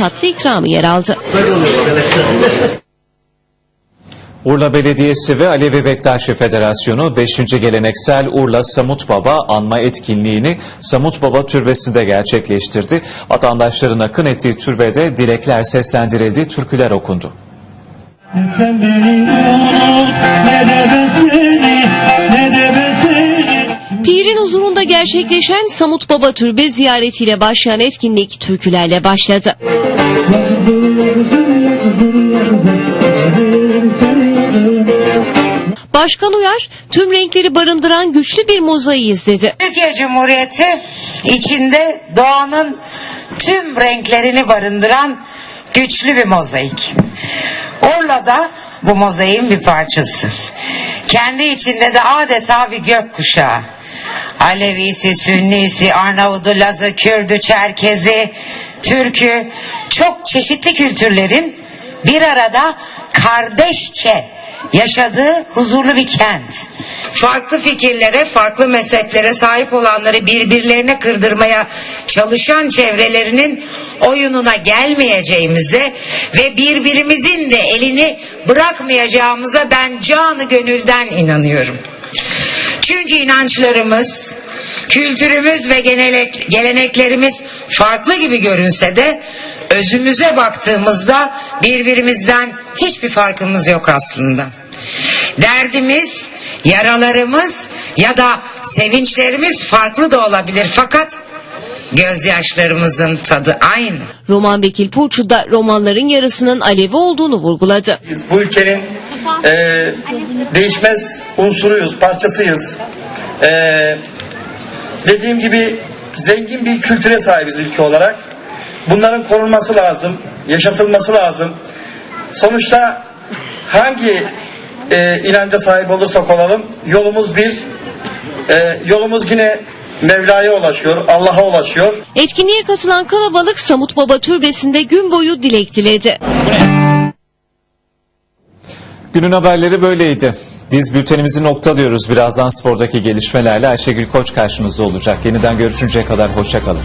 tatlı ikramı yer aldı. Urla Belediyesi ve Alevi Bektaşi Federasyonu 5. geleneksel Urla Samut Baba anma etkinliğini Samut Baba Türbesi'nde gerçekleştirdi. Vatandaşların akın ettiği türbede dilekler seslendirildi, türküler okundu. Sen beni unut ne seni Pir'in huzurunda gerçekleşen Samut Baba Türbe ziyaretiyle başlayan etkinlik türkülerle başladı. Başkan Uyar tüm renkleri barındıran güçlü bir mozaiği izledi. Türkiye Cumhuriyeti içinde doğanın tüm renklerini barındıran güçlü bir mozaik. Urla'da bu mozaiğin bir parçası. Kendi içinde de adeta bir gökkuşağı. Alevisi, Sünnisi, Arnavudu, Lazı, Kürdü, Çerkezi, Türkü çok çeşitli kültürlerin bir arada kardeşçe yaşadığı huzurlu bir kent. Farklı fikirlere, farklı mezheplere sahip olanları birbirlerine kırdırmaya çalışan çevrelerinin oyununa gelmeyeceğimize ve birbirimizin de elini bırakmayacağımıza ben canı gönülden inanıyorum. Çünkü inançlarımız, kültürümüz ve genelek, geleneklerimiz farklı gibi görünse de özümüze baktığımızda birbirimizden hiçbir farkımız yok aslında. Derdimiz, yaralarımız ya da sevinçlerimiz farklı da olabilir fakat gözyaşlarımızın tadı aynı. Roman Bekil Purçu da romanların yarısının Alevi olduğunu vurguladı. Biz bu ülkenin e, değişmez unsuruyuz, parçasıyız. E, dediğim gibi zengin bir kültüre sahibiz ülke olarak. Bunların korunması lazım, yaşatılması lazım. Sonuçta hangi e, inanca sahip olursak olalım yolumuz bir, e, yolumuz yine Mevla'ya ulaşıyor, Allah'a ulaşıyor. Etkinliğe katılan kalabalık Samut Baba Türbesi'nde gün boyu dilek diledi. Günün haberleri böyleydi. Biz bültenimizi noktalıyoruz. Birazdan spordaki gelişmelerle Ayşegül Koç karşınızda olacak. Yeniden görüşünceye kadar hoşçakalın.